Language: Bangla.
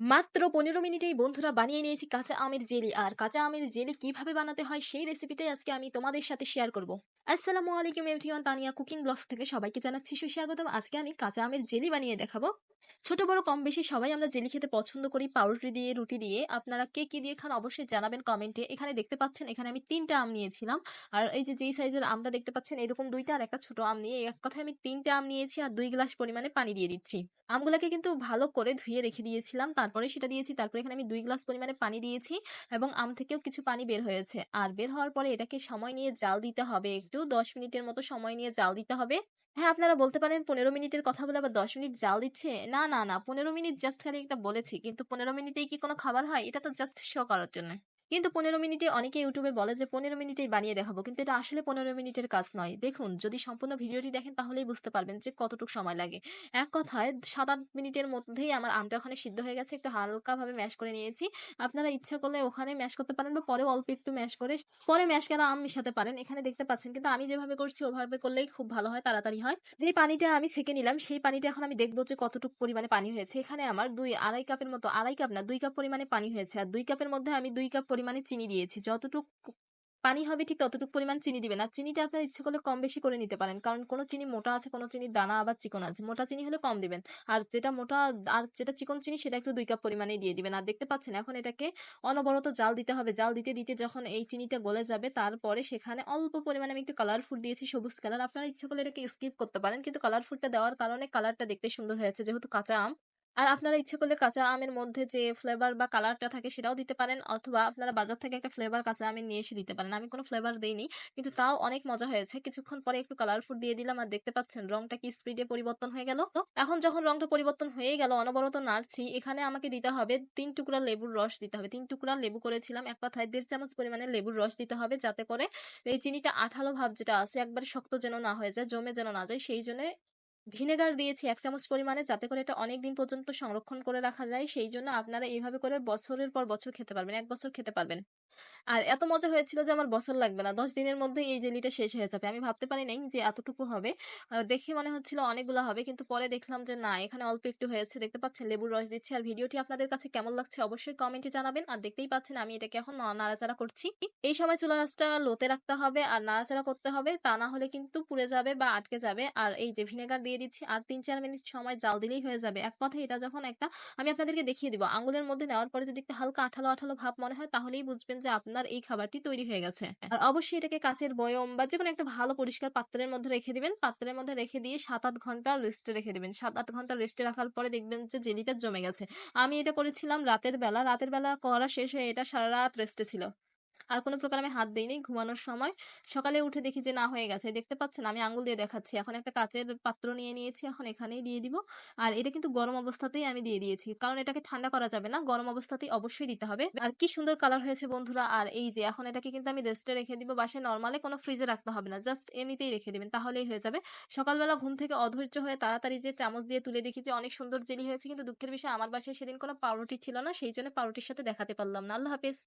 মাত্র ১৫ মিনিটেই বন্ধুরা বানিয়ে নিয়েছি কাঁচা আমের জেলি। আর কাঁচা আমের জেলি কীভাবে বানাতে হয় সেই রেসিপিটাই আজকে আমি তোমাদের সাথে শেয়ার করব। আসসালামু আলাইকুম এভরিওয়ান তানিয়া কুকিং ব্লগস থেকে সবাইকে জানাচ্ছি সুস্বাগতম। আজকে আমি কাঁচা আমের জেলি বানিয়ে দেখাবো। ছোট বড় কম বেশি সবাই আমরা জেলি খেতে পছন্দ করি পাউরুটি দিয়ে রুটি দিয়ে। আপনারা কে কি দিয়ে খান অবশ্যই জানাবেন কমেন্টে। এখানে দেখতে পাচ্ছেন এখানে আমি ৩ টা আম নিয়েছিলাম। আর এই যে যেই সাইজের আমটা দেখতে পাচ্ছেন এরকম ২ টা আর একটা ছোট আম নিয়ে এক কথায় আমি ৩ টা আম নিয়েছি আর ২ গ্লাস পরিমাণে পানি দিয়ে দিচ্ছি। আমগুলাকে কিন্তু ভালো করে ধুয়ে রেখে দিয়েছিলাম। তারপরে সেটা দিয়েছি। তারপরে এখানে আমি দুই গ্লাস পরিমাণে পানি দিয়েছি এবং আম থেকেও কিছু পানি বের হয়েছে। আর বের হওয়ার পরে এটাকে সময় নিয়ে জাল দিতে হবে একটু ১০ মিনিটের মতো সময় নিয়ে জাল দিতে হবে। হ্যাঁ, আপনারা বলতে পারেন ১৫ মিনিটের কথা বলে আবার ১০ মিনিট জাল দিচ্ছে। না, না, না ১৫ মিনিট জাস্ট খালি একটা বলেছি। কিন্তু ১৫ মিনিটেই কি কোনো খাবার হয়? এটা তো জাস্ট শো করার জন্য। কিন্তু ১৫ মিনিটে অনেকে ইউটিউবে বলে যে ১৫ মিনিটেই বানিয়ে দেখাবো। কিন্তু এটা আসলে ১৫ মিনিটের কাজ নয়। দেখুন যদি সম্পূর্ণ ভিডিওটি দেখেন তাহলেই বুঝতে পারবেন যে কতটুকু সময় লাগে। এক কথায় ৭-৮ মিনিটের মধ্যেই আমার আমটা ওখানে সিদ্ধ হয়ে গেছে। একটু হালকাভাবে ম্যাশ করে নিয়েছি। আপনারা ইচ্ছা করলে ওখানে ম্যাশ করতে পারেন বা পরে অল্প একটু ম্যাশ করে পরে ম্যাশ কেন আম মিশাতে পারেন। এখানে দেখতে পাচ্ছেন কিন্তু আমি যেভাবে করছি ওভাবে করলেই খুব ভালো হয়, তাড়াতাড়ি হয়। যেই পানিটা আমি ছেঁকে নিলাম সেই পানিটা এখন আমি দেখব যে কতটুক পরিমাণে পানি হয়েছে। এখানে আমার ২ ২.৫ কাপের মতো ২.৫ কাপ না দুই কাপ পরিমাণে পানি হয়েছে। আর দুই কাপের মধ্যে আমি দুই কাপ পরিমাণে চিনি দিয়েছি। যতটুক পানি হবে ঠিক ততটুক পরিমাণ চিনি দিবেন। আর চিনিটা আপনার ইচ্ছে করলে কম বেশি করে নিতে পারেন। কারণ কোনো চিনি মোটা আছে, কোনো চিনি দানা আবার চিকন আছে। মোটা চিনি হলে কম দিবেন। আর যেটা মোটা আর যেটা চিকন চিনি সেটা একটু দুই কাপ পরিমাণেই দিয়ে দিবেন। আর দেখতে পাচ্ছেন এখন এটাকে অনবরত জাল দিতে হবে। জাল দিতে, দিতে যখন এই চিনিটা গলে যাবে তারপরে সেখানে অল্প পরিমাণে আমি একটু কালার ফুড দিয়েছি সবুজ কালার। আপনারা ইচ্ছে করলে এটাকে স্কিপ করতে পারেন। কিন্তু কালার ফুডটা দেওয়ার কারণে কালারটা দেখতে সুন্দর হয়েছে যেহেতু কাঁচা আম। আর আপনারা ইচ্ছে করলে কাঁচা আমের মধ্যে যে ফ্লেভার বা কালারটা থাকে সেটাও দিতে পারেন অথবা আপনারা বাজার থেকে একটা ফ্লেভার কাঁচা আমের নিয়ে এসে দিতে পারেন। আমি কোনো ফ্লেভার দিইনি কিন্তু তাও অনেক মজা হয়েছে। কিছুক্ষণ পরে একটু কালারফুল দিয়ে দিলাম আর দেখতে পাচ্ছেন রংটা কি স্পিডে পরিবর্তন হয়ে গেল। এখন যখন রংটা পরিবর্তন হয়ে গেল অনবরত নাড়ছি এখানে আমাকে দিতে হবে তিন টুকরা লেবুর রস দিতে হবে। তিন টুকরা লেবু করেছিলাম। এক কথায় দেড় চামচ পরিমাণে লেবুর রস দিতে হবে যাতে করে এই চিনিটা আঠালো ভাব যেটা আছে একবারে শক্ত যেন না হয়ে যায়, জমে যেন না যায় সেইজন্যে ভিনেগার দিয়েছি এক চামচ পরিমাণে যাতে করে এটা অনেকদিন পর্যন্ত সংরক্ষণ করে রাখা যায়। সেই জন্য আপনারা এইভাবে করে বছরের পর বছর খেতে পারবেন। এক বছর খেতে পারবেন। আর এত মজা হয়েছিল যে আমার বছর লাগবে না। ১০ দিনের মধ্যেই এই জেলিটা শেষ হয়ে যাবে। আমি ভাবতে পারি নাই যে এতটুকু হবে। দেখে মনে হচ্ছিল অনেকগুলা হবে। কিন্তু পরে দেখলাম যে না, এখানে অল্প একটু হয়েছে। দেখতে পাচ্ছেন লেবুর রস দিচ্ছি। আর ভিডিওটি আপনাদের কাছে কেমন লাগছে অবশ্যই কমেন্টে জানাবেন। আর দেখতেই পাচ্ছেন আমি এটাকে এখন নাড়াচাড়া করছি। এই সময় চুলা আঁচটা লোতে রাখতে হবে আর নাড়াচাড়া করতে হবে। তা না হলে কিন্তু পুড়ে যাবে বা আটকে যাবে। আর এই যে ভিনেগার দিয়ে দিচ্ছি আর ৩-৪ মিনিট সময় জাল দিলেই হয়ে যাবে। এক কথায় এটা যখন একটা আমি আপনাদেরকে দেখিয়ে দিব। আঙুলের মধ্যে নেওয়ার পরে যদি একটু হালকা আঠালো, আঠালো ভাব মনে হয় তাহলেই বুঝবেন যে আপনার এই খাবারটি তৈরি হয়ে গেছে। আর অবশ্যই এটাকে কাঁচের বয়ম বা যেকোনো একটা ভালো পরিষ্কার পাত্রের মধ্যে রেখে দিবেন। পাত্রের মধ্যে রেখে দিয়ে ৭-৮ ঘণ্টা রেস্টে রেখে দিবেন। ৭-৮ ঘণ্টা রেস্টে রাখার পরে দেখবেন যে জেলিটা জমে গেছে। আমি এটা করেছিলাম রাতের বেলা। রাতের বেলা করা শেষ হয়ে এটা সারারাত রেস্টে ছিল। আর কোনো প্রকার আমি হাত দেইনি ঘুমানোর সময়। সকালে উঠে দেখি যে না হয়ে গেছে। দেখতে পাচ্ছেন আমি আঙুল দিয়ে দেখাচ্ছি। এখন একটা কাঁচের পাত্র নিয়ে নিয়েছি। এখন এখানেই দিয়ে দিব। আর এটা কিন্তু গরম অবস্থাতেই আমি দিয়ে দিয়েছি। কারণ এটাকে ঠান্ডা করা যাবে না। গরম অবস্থাতেই অবশ্যই দিতে হবে। আর কি সুন্দর কালার হয়েছে বন্ধুরা। আর এই যে এখন এটাকে কিন্তু আমি রেস্টে রেখে দিব। বাসায় নরমালি কোনো ফ্রিজে রাখতে হবে না। জাস্ট এমনিতেই রেখে দিবেন। তাহলেই হয়ে যাবে। সকালবেলা ঘুম থেকে অধৈর্য হয়ে তাড়াতাড়ি যে চামচ দিয়ে তুলে দেখি যে অনেক সুন্দর জেলি হয়েছে। কিন্তু দুঃখের বিষয় আমার বাসায় সেদিন কোনো পাউরুটি ছিল না। সেই জন্য পাউরুটির সাথে দেখাতে পারলাম না। আল্লাহ হাফেজ।